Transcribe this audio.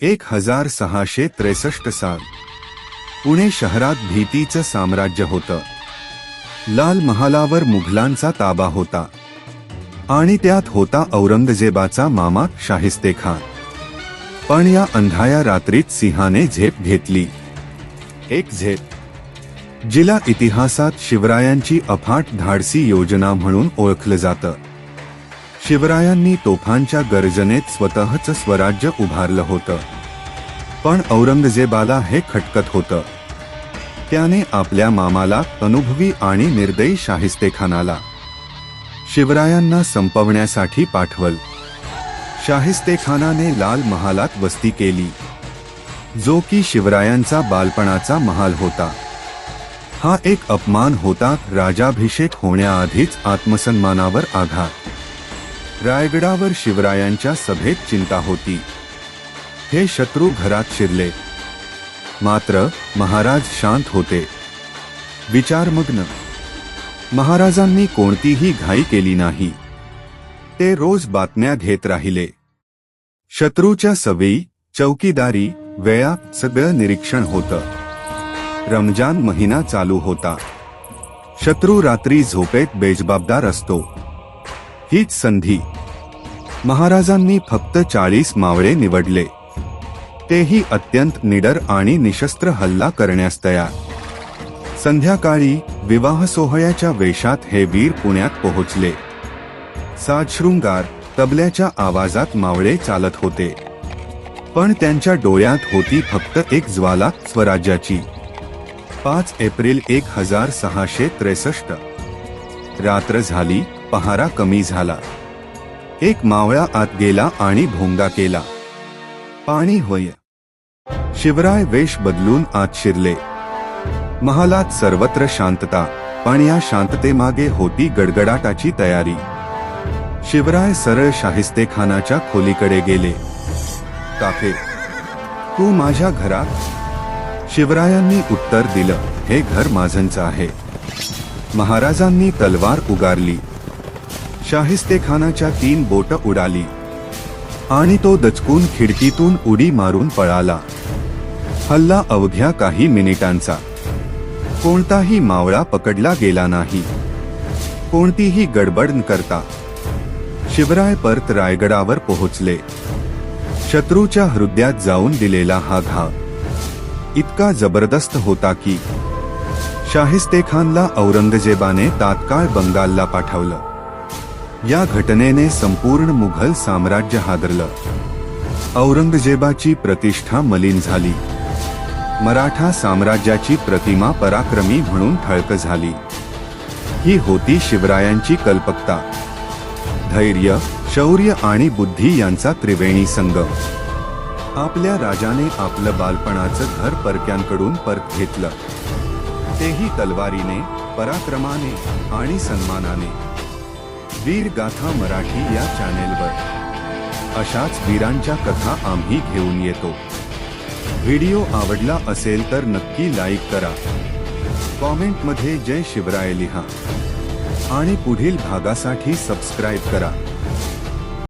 एक हजार सहाशे त्रेसष्ट साल. पुणे शहरात भीतीचं साम्राज्य होतं. लाल महालावर मुघलांचा ताबा होता. आणि त्यात होता औरंगजेबाचा मामा शाहिस्ते खान. पण या अंधाया रात्रीत सिंहाने झेप घेतली. एक झेप. जिला इतिहासात शिवरायांची अफाट धाडसी योजना म्हणून ओळखलं जातं. शिवरायांनी तोफांच्या गर्जनेत स्वतःच स्वराज्य उभारलं होतं. पण औरंगजेबाला हे खटकत होतं. त्याने आपल्या मामाला अनुभवी आणि निर्दयी शाहिस्तेखानाला शिवरायांना संपवण्यासाठी पाठवल. शाहिस्तेखानाने लाल महालात वस्ती केली. जो की शिवरायांचा बालपणाचा महाल होता. हा एक अपमान होता राजाभिषेक होण्याआधीच आत्मसन्मानावर आघात. रायगडावर शिवरायांच्या सभेत चिंता होती. हे शत्रू घरात शिरले. मात्र महाराज शांत होते. विचारमग्न महाराजांनी कोणतीही घाई केली नाही. ते रोज बातम्या घेत राहिले. शत्रूच्या सवयी चौकीदारी वेळा सगळं निरीक्षण होतं. रमजान महिना चालू होता. शत्रू रात्री झोपेत बेजबाबदार असतो. हीच संधी. महाराजांनी फक्त चाळीस मावळे निवडले. तेही अत्यंत निडर आणि निशस्त्र हल्ला करण्यास तयार. संध्याकाळी विवाह सोहळ्याच्या वेशात हे वीर पुण्यात पोहोचले. साजशृंगार तबल्याच्या आवाजात मावळे चालत होते. पण त्यांच्या डोळ्यात होती फक्त एक ज्वाला स्वराज्याची. पाच एप्रिल एक हजार सहाशे त्रेसष्ट. रात्र झाली पहारा कमी झाला. एक मावळा आत गेला आणि भोंगा केला. पाणी होय. शिवराय वेश बदलून आत शिरले. महालात सर्वत्र शांतता पण या शांततेमागे होती गडगडाटाची तयारी. शिवराय सरळ शाहिस्तेखानाच्या खोलीकडे गेले. काफे तू माझ्या घरात शिवरायांनी उत्तर दिलं हे घर माझंच आहे महाराजांनी तलवार उगारली. शाहिस्तेखानाच्या तीन बोट उडाली. आणि तो दचकून खिडकीतून उडी मारून पळाला. हल्ला अवघ्या काही मिनिटांचा. कोणताही मावळा पकडला गेला नाही. कोणतीही गडबड न करता. शिवराय परत रायगडावर पोहोचले. शत्रूच्या हृदयात जाऊन दिलेला हा घाव इतका जबरदस्त होता की शाहिस्तेखानला औरंगजेबाने तात्काळ बंगालला पाठवलं. या घटनेने संपूर्ण मुघल साम्राज्य हादरलं. औरंगजेबाची प्रतिष्ठा मलिन झाली. मराठा साम्राज्याची प्रतिमा पराक्रमी म्हणून ठळक झाली. ही होती शिवरायांची कल्पकता. धैर्य शौर्य आणि बुद्धी यांचा त्रिवेणी संगम आपल्या राजाने आपलं बालपणाचं घर परक्यांकडून परत घेतलं. तेही तलवारीने पराक्रमाने आणि सन्मानाने. वीर गाथा मराठी या चॅनेलवर अशाच वीरांच्या कथा आम्ही घेऊन येतो. व्हिडिओ आवडला असेल तर नक्की लाईक करा. कॉमेंटमध्ये जय शिवराय लिहा. आणि पुढील भागासाठी सबस्क्राईब करा.